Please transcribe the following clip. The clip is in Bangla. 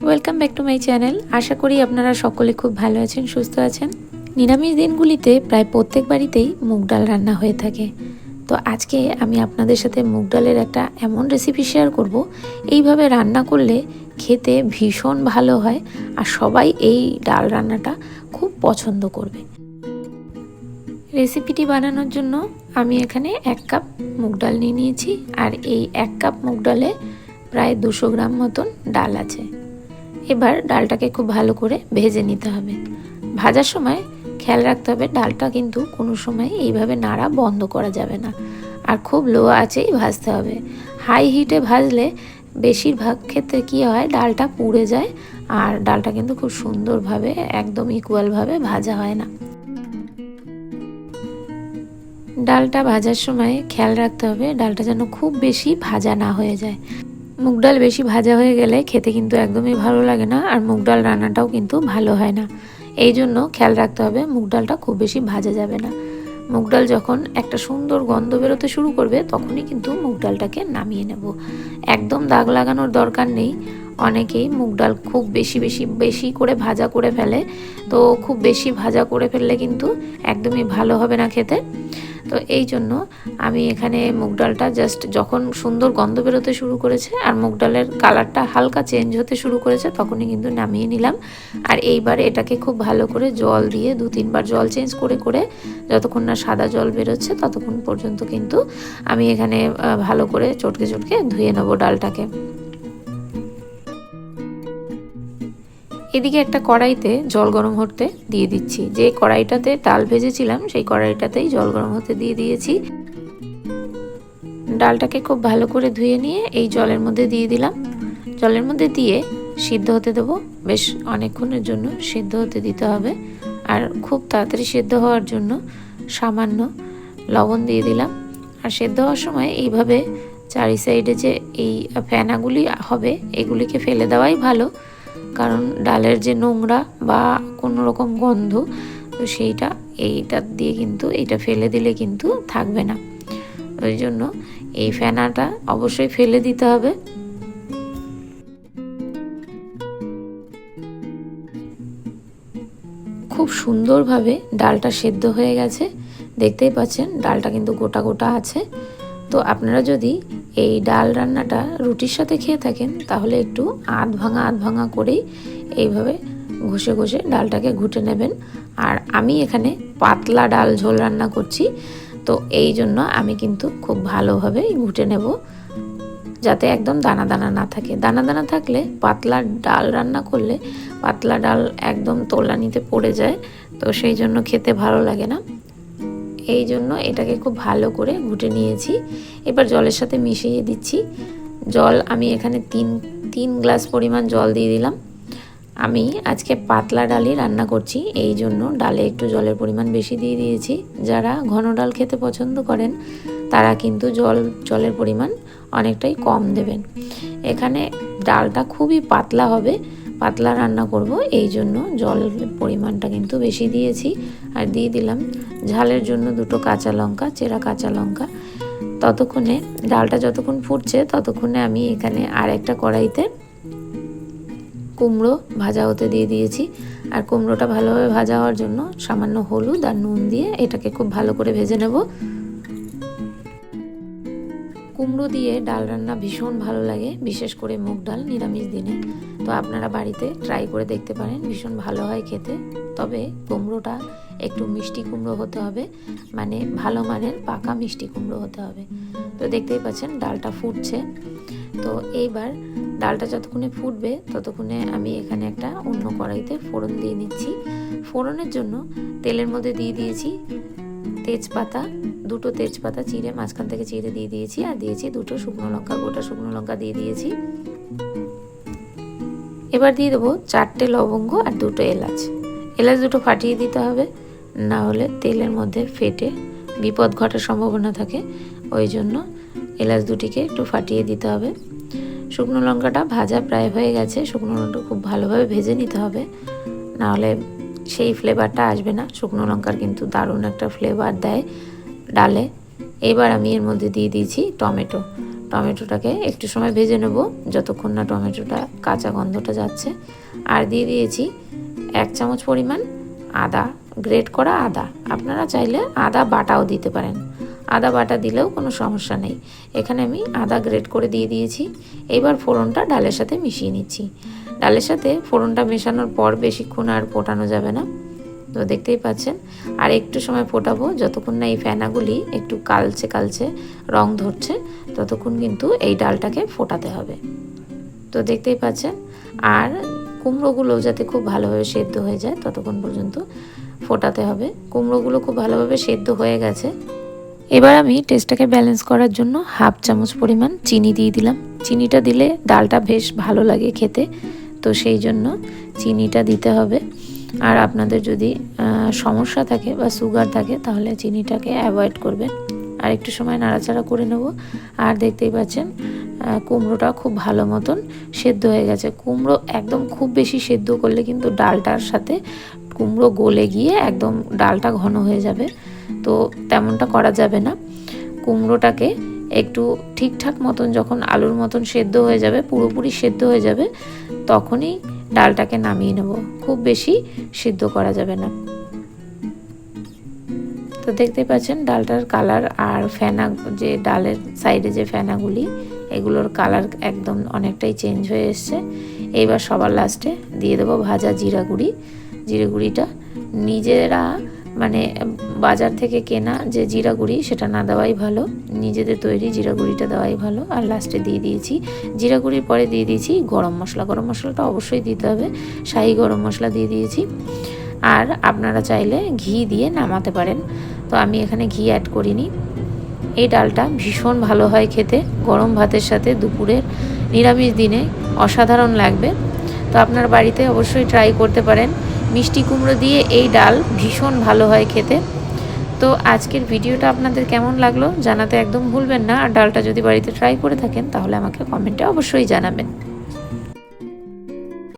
Welcome back to my channel আশা করি আপনারা সকলে খুব ভালো আছেন, সুস্থ আছেন। নিরামিষ দিনগুলিতে প্রায় প্রত্যেক বাড়িতেই মুগ ডাল রান্না হয়ে থাকে। তো আজকে আমি আপনাদের সাথে মুগ ডালের একটা এমন রেসিপি শেয়ার করব। এইভাবে রান্না করলে খেতে ভীষণ ভালো হয় আর সবাই এই ডাল রান্নাটা খুব পছন্দ করবে। রেসিপিটি বানানোর জন্য আমি এখানে এক কাপ মুগ ডাল নিয়ে নিয়েছি। আর এই এক কাপ মুগ ডালে প্রায় দুশো গ্রাম মতন ডাল আছে। এবার ডালটাকে খুব ভালো করে ভেজে নিতে হবে। ভাজার সময় খেয়াল রাখতে হবে ডালটা কিন্তু কোনো সময় এইভাবে নাড়া বন্ধ করা যাবে না। আর খুব লো আঁচেই ভাজতে হবে। হাই হিটে ভাজলে বেশিরভাগ ক্ষেত্রে কী হয়, ডালটা পুড়ে যায় আর ডালটা কিন্তু খুব সুন্দরভাবে, একদম ইকুয়ালভাবে ভাজা হয় না। ডালটা ভাজার সময় খেয়াল রাখতে হবে, ডালটা যেন খুব বেশি ভাজা না হয়ে যায়। মুগ ডাল বেশি ভাজা হয়ে গেলে খেতে কিন্তু একদমই ভালো লাগে না, আর মুগ ডাল রান্নাটাও কিন্তু ভালো হয় না। এই জন্য খেয়াল রাখতে হবে মুগ ডালটা খুব বেশি ভাজা যাবে না। মুগ ডাল যখন একটা সুন্দর গন্ধ বেরোতে শুরু করবে, তখনই কিন্তু মুগ ডালটাকে নামিয়ে নেব। একদম দাগ লাগানোর দরকার নেই। অনেকেই মুগ ডাল খুব বেশি বেশি বেশি করে ভাজা করে ফেলে। তো খুব বেশি ভাজা করে ফেললে কিন্তু একদমই ভালো হবে না খেতে। তো এই জন্য আমি এখানে মুগ ডালটা জাস্ট যখন সুন্দর গন্ধ বেরোতে শুরু করেছে আর মুগ ডালের কালারটা হালকা চেঞ্জ হতে শুরু করেছে, তখনই কিন্তু নামিয়ে নিলাম। আর এইবার এটাকে খুব ভালো করে জল দিয়ে দু, তিনবার জল চেঞ্জ করে করে যতক্ষণ না সাদা জল বেরোচ্ছে ততক্ষণ পর্যন্ত কিন্তু আমি এখানে ভালো করে চটকে চটকে ধুয়ে নেব ডালটাকে। এদিকে একটা কড়াইতে জল গরম হতে দিয়ে দিচ্ছি। যে কড়াইটাতে ডাল ভেজেছিলাম, সেই কড়াইটাতেই জল গরম হতে দিয়ে দিয়েছি। ডালটাকে খুব ভালো করে ধুয়ে নিয়ে এই জলের মধ্যে দিয়ে দিলাম। জলের মধ্যে দিয়ে সিদ্ধ হতে দেবো। বেশ অনেকক্ষণের জন্য সিদ্ধ হতে দিতে হবে। আর খুব তাড়াতাড়ি সিদ্ধ হওয়ার জন্য সামান্য লবণ দিয়ে দিলাম। আর সেদ্ধ হওয়ার সময় এইভাবে চারি সাইডে যে এই ফেনাগুলি হবে, এগুলিকে ফেলে দেওয়াই ভালো। কারণ ডালের যে নোংরা বা কোনো রকম গন্ধ, তো সেইটা এইটা দিয়ে কিন্তু, এইটা ফেলে দিলে কিন্তু থাকবে না। ওই জন্য এই ফেনাটা অবশ্যই ফেলে দিতে হবে। খুব সুন্দরভাবে ডালটা সেদ্ধ হয়ে গেছে। দেখতেই পাচ্ছেন, ডালটা কিন্তু গোটা গোটা আছে। তো আপনারা যদি এই ডাল রান্নাটা রুটির সাথে খেয়ে থাকেন, তাহলে একটু আধ ভাঙা আধ ভাঙা করেই এইভাবে ঘষে ঘষে ডালটাকে ঘুটে নেবেন। আর আমি এখানে পাতলা ডাল ঝোল রান্না করছি, তো এই জন্য আমি কিন্তু খুব ভালোভাবে ঘুটে নেব, যাতে একদম দানা দানা না থাকে। দানা দানা থাকলে পাতলা ডাল রান্না করলে পাতলা ডাল একদম তোলানিতে পড়ে যায়, তো সেই জন্য খেতে ভালো লাগে না। এই জন্য এটাকে খুব ভালো করে ঘুটে নিয়েছি। এবার জলের সাথে মিশিয়ে দিচ্ছি। জল আমি এখানে তিন তিন গ্লাস পরিমাণ জল দিয়ে দিলাম। আমি আজকে পাতলা ডালই রান্না করছি, এই জন্য ডালে একটু জলের পরিমাণ বেশি দিয়ে দিয়েছি। যারা ঘন ডাল খেতে পছন্দ করেন, তারা কিন্তু জল, জলের পরিমাণ অনেকটাই কম দেবেন। এখানে ডালটা খুবই পাতলা হবে পাতলা রান্না করব, এই জন্য জলের পরিমাণটা কিন্তু বেশি দিয়েছি। আর দিয়ে দিলাম ঝালের জন্য দুটো কাঁচা লঙ্কা, চেরা কাঁচা লঙ্কা। ততক্ষণে ডালটা যতক্ষণ ফুটছে ততক্ষণে আমি এখানে আর একটা কড়াইতে কুমড়ো ভাজা হতে দিয়ে দিয়েছি। আর কুমড়োটা ভালোভাবে ভাজা হওয়ার জন্য সামান্য হলুদ আর নুন দিয়ে এটাকে খুব ভালো করে ভেজে নেব। কুমড়ো দিয়ে ডাল রান্না ভীষণ ভালো লাগে, বিশেষ করে মুগ ডাল নিরামিষ দিনে। তো আপনারা বাড়িতে ট্রাই করে দেখতে পারেন, ভীষণ ভালো হয় খেতে। তবে কুমড়োটা একটু মিষ্টি কুমড়ো হতে হবে মানে ভালো মানের পাকা মিষ্টি কুমড়ো হতে হবে। তো দেখতেই পাচ্ছেন ডালটা ফুটছে। তো এইবার ডালটা যতক্ষণে ফুটবে, ততক্ষণে আমি এখানে একটা অন্য কড়াইতে ফোড়ন দিয়ে নিচ্ছি। ফোড়নের জন্য তেলের মধ্যে দিয়ে দিয়েছি তেজপাতা, দুটো তেজপাতা চিড়ে মাঝখান থেকে চিড়ে দিয়ে দিয়েছি আর দিয়েছি দুটো শুকনো লঙ্কা, গোটা শুকনো লঙ্কা দিয়ে দিয়েছি। এবার দিয়ে দেবো চারটে লবঙ্গ আর দুটো এলাচ। এলাচ দুটো ফাটিয়ে দিতে হবে, না হলে তেলের মধ্যে ফেটে বিপদ ঘটার সম্ভাবনা থাকে, ওই জন্য এলাচ দুটিকে একটু ফাটিয়ে দিতে হবে। শুকনো লঙ্কাটা ভাজা প্রায় হয়ে গেছে, শুকনো লঙ্কা খুব ভালোভাবে ভেজে নিতে হবে নাহলে সেই ফ্লেভারটা আসবে না। শুকনো লঙ্কার কিন্তু দারুণ একটা ফ্লেভার দেয় ডালে। এবার আমি এর মধ্যে দিয়ে দিয়েছি টমেটো। টমেটোটাকে একটু সময় ভেজে নেব, যতক্ষণ না টমেটোটা কাঁচা গন্ধটা যাচ্ছে। আর দিয়ে দিয়েছি এক চামচ পরিমাণ আদা গ্রেট করা আদা। আপনারা চাইলে আদা বাটাও দিতে পারেন। আদা বাটা দিলেও কোনো সমস্যা নেই। এখানে আমি আদা গ্রেট করে দিয়ে দিয়েছি। এবার ফোড়নটা ডালের সাথে মিশিয়ে নিচ্ছি। ডালের সাথে ফোড়নটা মেশানোর পর বেশিক্ষণ আর ফোটানো যাবে না। তো দেখতেই পাচ্ছেন, আর একটু সময় ফোটাবো, যতক্ষণ না এই ফেনাগুলি একটু কালচে কালচে রং ধরছে, ততক্ষণ কিন্তু এই ডালটাকে ফোটাতে হবে। তো দেখতেই পাচ্ছেন, আর কুমড়োগুলো যাতে খুব ভালোভাবে সেদ্ধ হয়ে যায়, ততক্ষণ পর্যন্ত ফোটাতে হবে। কুমড়োগুলো খুব ভালোভাবে সেদ্ধ হয়ে গেছে। এবার আমি টেস্টটাকে ব্যালেন্স করার জন্য হাফ চামচ পরিমাণ চিনি দিয়ে দিলাম। চিনিটা দিলে ডালটা বেশ ভালো লাগে খেতে। তো সেই জন্য চিনিটা দিতে হবে। আর আপনাদের যদি সমস্যা থাকে বা সুগার থাকে, তাহলে চিনিটাকে অ্যাভয়েড করবেন। আর একটু সময় নাড়াচাড়া করে নেব। আর দেখতেই পাচ্ছেন কুমড়োটা খুব ভালো মতন সেদ্ধ হয়ে গেছে। কুমড়ো একদম খুব বেশি সেদ্ধ করলে কিন্তু ডালটার সাথে কুমড়ো গলে গিয়ে একদম ডালটা ঘন হয়ে যাবে। তো তেমনটা করা যাবে না। কুমড়োটাকে একটু ঠিকঠাক মতন যখন আলুর মতন সেদ্ধ হয়ে যাবে, পুরোপুরি সেদ্ধ হয়ে যাবে তখনই ডালটাকে নামিয়ে নেব। খুব বেশি সিদ্ধ করা যাবে না। তো দেখতে পাচ্ছেন ডালটার কালার আর ফেনা, যে ডালের সাইডে যে ফেনাগুলি, এগুলোর কালার একদম অনেকটাই চেঞ্জ হয়ে এসছে। এইবার সবার লাস্টে দিয়ে দেবো ভাজা জিরা গুঁড়ি। জিরে গুঁড়িটা নিজেরা মানে বাজার থেকে কেনা যে জিরা গুঁড়ি, সেটা না দেওয়াই ভালো। নিজেদের তৈরি জিরা গুঁড়িটা দেওয়াই ভালো। আর লাস্টে দিয়ে দিয়েছি, জিরা গুঁড়ির পরে দিয়ে দিয়েছি গরম মশলা। গরম মশলাটা অবশ্যই দিতে হবে। শাহি গরম মশলা দিয়ে দিয়েছি। আর আপনারা চাইলে ঘি দিয়ে নামাতে পারেন। তো আমি এখানে ঘি অ্যাড করিনি। এই ডালটা ভীষণ ভালো হয় খেতে। গরম ভাতের সাথে দুপুরের নিরামিষ দিনে অসাধারণ লাগবে। তো আপনার বাড়িতে অবশ্যই ট্রাই করতে পারেন। মিষ্টি কুমড়ো দিয়ে এই ডাল ভীষণ ভালো হয় খেতে। তো আজকের ভিডিওটা আপনাদের কেমন লাগল জানাতে একদম ভুলবেন না। আর ডালটা যদি বাড়িতে ট্রাই করে থাকেন, তাহলে আমাকে কমেন্টে অবশ্যই জানাবেন।